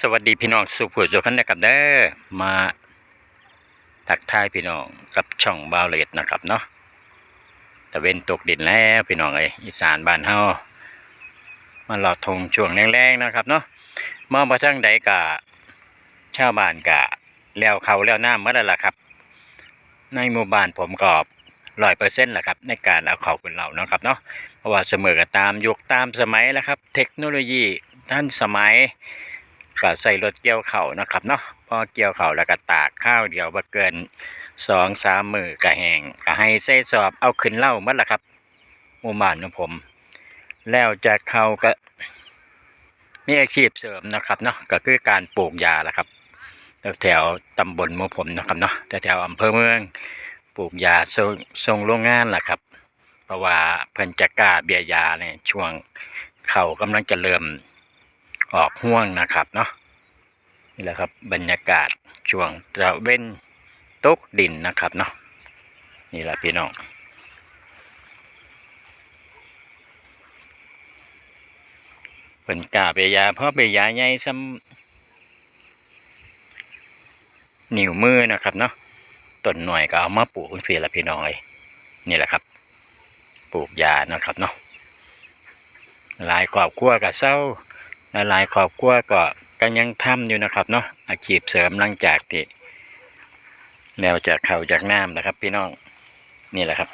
สวัสดีพี่น้องสุขผู้สุขันนะครับเด้อมาทักทายพี่น้องกับช่องบาวเลดนะครับเนาะตะเวนตกดินแล้วพี่น้องเอ้ยอีสานบ้านเฮามาหลอดทงช่วงแรงๆนะครับเนาะมาประจังใดกะชาวบ้านกะแล้วเขาแล้วน้ำเมื่อไรล่ะครับ ในหมู่บ้านผมก็ร้อยเปอร์เซ็นต์แหละครับในการเอาเขาเป็นเรานะครับเนาะเพราะว่าเสมอกับตามยุคตามสมัยแล้วครับ เทคโนโลยีท่านสมัย ก็ใส่รถเกี่ยวเข่านะครับเนาะพอเกี่ยวเข่าแล้วก็ตากข้าวเดียวบ่เกินสองสามมือก็แห้งก็ให้ใส่สอบเอาขึ้นเล่ามัดละครับหมู่บ้านของผม แล้วจากเขาก็มีอาชีพเสริมนะครับเนาะก็คือการปลูกยาละครับแถวตำบลหมู่ผมนะครับเนาะแถวอำเภอเมืองปลูกยาส่งงโรงงานละครับ เพราะว่าเพิ่นจะกล้าเบียยาในช่วงเขากำลังจะเริ่ม ออกห่วงนะครับเนาะนี่แหละครับบรรยากาศช่วงตะเว้นตกดินนะครับเนาะนี่แหละพี่น้องเป็นกาเบียยาเพราะเบียยาใหญ่ซ้ำนิ้วมือนะครับเนาะต้นหน่อยก็เอามาปลูกเสียละพี่น้องเลยนี่แหละครับ ปลูกยานะครับเนาะหลายครอบครัวกับเศร้า หลายๆครอบครัวก็ก็ยังทำอยู่นะครับเนาะอาชีพเสริมหลังจากที่แนวจากเขาจากน้ำนะครับ พี่น้องนี่แหละครับ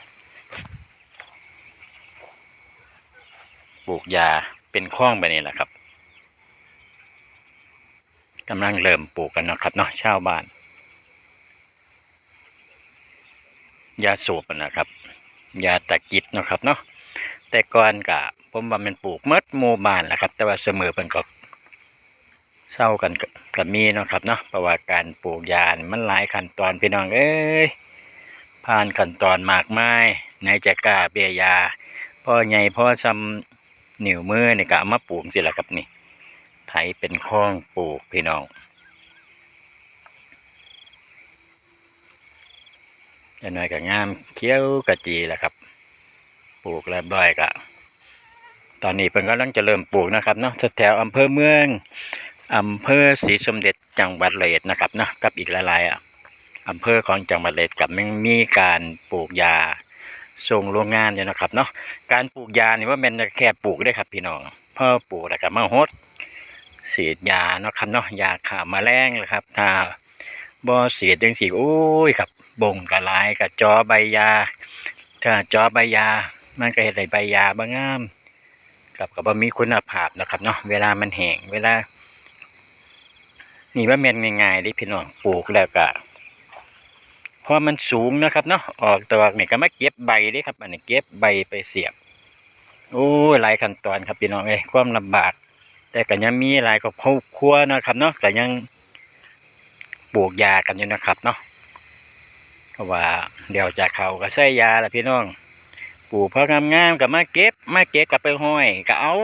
ปลูกยาเป็นคล้องไปนี่แหละครับกำลังเริ่มปลูกกันนะครับเนาะชาวบ้าน ยาสูบนะครับ ยาตะกิดนะครับเนาะแต่ก่อนกะ ผมว่ามันปลูกเมดหมู่บ้านแหละครับ แต่ว่าเสมอเป็นก็เศร้ากันก็กับมีเนาะครับเนาะเพราะว่าการปลูกยานมันหลายขั้นตอนพี่น้องเอ้ยผ่านขั้นตอนมากมายในจะกล้าเบียยาพ่อใหญ่พ่อซ้ำนิ้วมือนี่ก็เอามาปลูกสิละครับนี่ไถเป็นคลองปลูกพี่น้อง จะน้อยก็งามเขียวกะจีแหละครับ ปลูกแล้วบ่อยก็ ตอนนี้เพิ่นกำลังจะเริ่มปลูกนะครับเนาะแถวอำเภอเมืองอำเภอศรีสมเด็จจังหวัดเลยนะครับเนาะกับอีกหลายๆอะอำเภอของจังหวัดเลยกับมันมีการปลูกยาส่งโรงงานอยู่นะครับเนาะการปลูกยานี่ว่าแมันแค่ปลูกได้ครับพี่น้องพอปลูกแล้วก็มาฮดฉีดยาเนาะครับเนาะยาฆ่าแมลงนะครับถ้าบ่ฉียดจังสิโอ้ยครับบ่งกระลายกระจอใบยา ถ้าจอใบยามันก็เห็นใส่ใบยาบางงาม กับกับบะมีคุณภาพนะครับเนาะเวลามันแห้งเวลา นี่ว่าเม็นง่ายๆดิพี่น้องปลูกแล้วก็พอมันสูงนะครับเนาะออกตัวนี่ก็มาเก็บใบด้ครับ อันนี้เก็บใบไปเสียบโอ้หลายขั้นตอนครับพี่น้องเอ้ยความลำบาก แต่ก็ยังมีหลายครอบครัวนะครับเนาะก็ยังปลูกยากันอยู่นะครับเนาะเพราะว่าเดี๋ยวจากเขาก็ใส่ยาแหละพี่น้อง ปลูกพองามๆกับมาเก็บมาเก็บกับไปห้อยก็เอา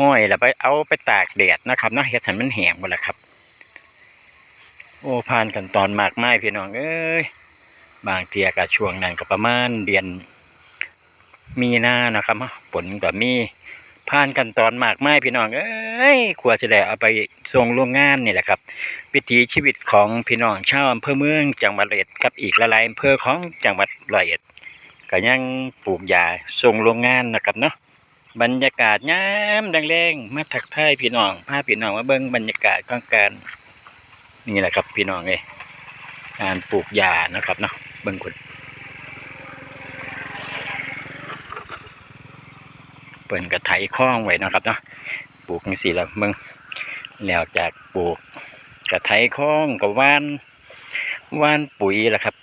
ห้อยแล้วไปเอาไปตากแดดนะครับเนาะเฮ็ดให้มันแห้งหมดแล้วครับ โอ้ผ่านขั้นตอนมากไมายพี่น้องเอ้ยบางเทียก็ช่วงนั้นก็ประมาณเดือนมีนานะครับเนาะผลก็มีผ่านขั้นตอนมากไมายพี่น้องเอ้ยกว่าจะได้เอาไปส่งโรงงานนี่แหละครับ วิถีชีวิตของพี่น้องชาวอำเภอเมืองจังหวัดร้อยเอ็ดกับอีกหลายอำเภอของจังหวัดร้อยเอ็ด ก็ยังปลูกยาส่งโรงงานนะครับเนาะบรรยากาศยามแรงๆมาทักทายพี่น้องพาพี่น้องมาเบิ่งบรรยากาศของการนี่แหละครับพี่น้องเอ้ยการปลูกยานะครับเนาะเบิ่งคนเปิ่นกระไถคล้องไว้นะครับเนาะปลูกนี่สิแล้วเบิ่งแล้วจากปลูกกระไถคล้องกับว่านว่านปุ๋ยล่ะครับ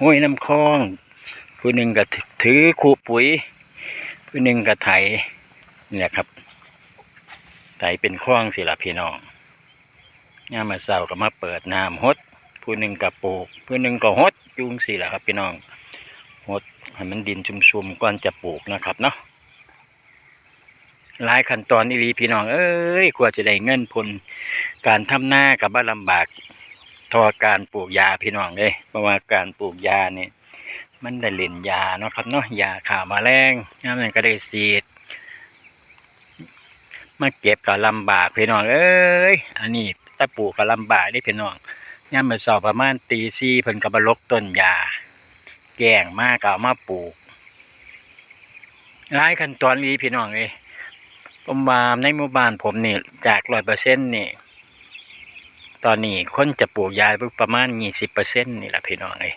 ห้วยน้ำคลอง ผู้หนึ่งก็ถือคูปุ๋ย ผู้หนึ่งก็ไถนี่แหละครับไถเป็นคล้องสิละพี่น้องย่ามาเศร้าก็มาเปิดน้ำฮดผู้หนึ่งก็ปลูก ผู้หนึ่งก็ฮดจุงสิละครับ พี่น้องฮดให้มันดินชุ่มๆก่อนจะปลูกนะครับเนาะหลายขั้นตอนนี่ลีพี่น้องเอ้ยกว่าจะได้เงินผลการทำหน้ากับบ้านลำบากทอการปลูกยาพี่น้องเลยเพราะว่าการปลูกยาเนี่ย มันได้เล่นยาเนาะครับเนาะยาข่าแมาแรงน้ำนั้นก็ได้สีดมาเก็บก็ลำบากพี่น้องเอ้ยอันนี้ตะปลูกก็ลำบากเด้พี่น้องยามมื้อเช้าประมาณตี4เพิ่นก็มาลกต้นหญ้าแกล้งมาก็เอามาปลูกหลายขั้นตอนอีหลีพี่น้องเอ้ยผมว่าในหมู่บ้านผมนี่จาก100%นี่ตอนนี้คนจะปลูกยาประมาณ20%นี่แหละพี่น้องเอ้ย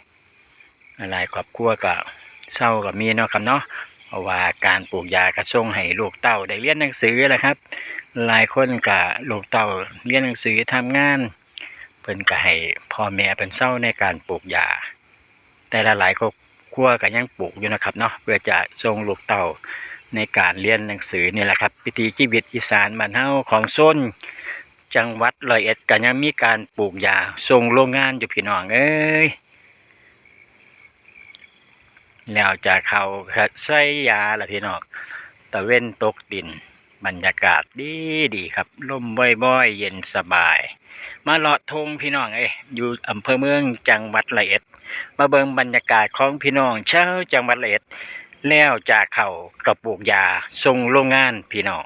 หลายครอบครัวก็เศร้าก็มีเนาะครับเนาะเพราะว่าการปลูกยากระส่งให้ลูกเต้าได้เรียนหนังสือแหละครับ หลายคนก็ลูกเต้าเรียนหนังสือทำงานเพิ่นก็ให้พ่อแม่เป็นเศร้าในการปลูกยา แต่ละหลายครอบครัวก็ยังปลูกอยู่นะครับเนาะเพื่อจะส่งลูกเต้าในการเรียนหนังสือนี่แหละครับวิถีชีวิตอีสานบ้านเฮาของโซนจังหวัดร้อยเอ็ดก็ยังมีการปลูกยาส่งโรงงานอยู่พี่น้องเอ้ย แล้วจะเข้าใส่ยาละพี่น้องตะเว้นตกดิน บรรยากาศดีดีครับลมบ่อยๆ เย็นสบาย มาเลาะทงพี่น้องเอ้ยอยู่อำเภอเมืองจังหวัดละเอ็ด มาเบิ่งบรรยากาศของพี่น้องชาวจังหวัดละเอ็ดแล้วจากเขากระปลูกยาส่งโรงงานพี่น้อง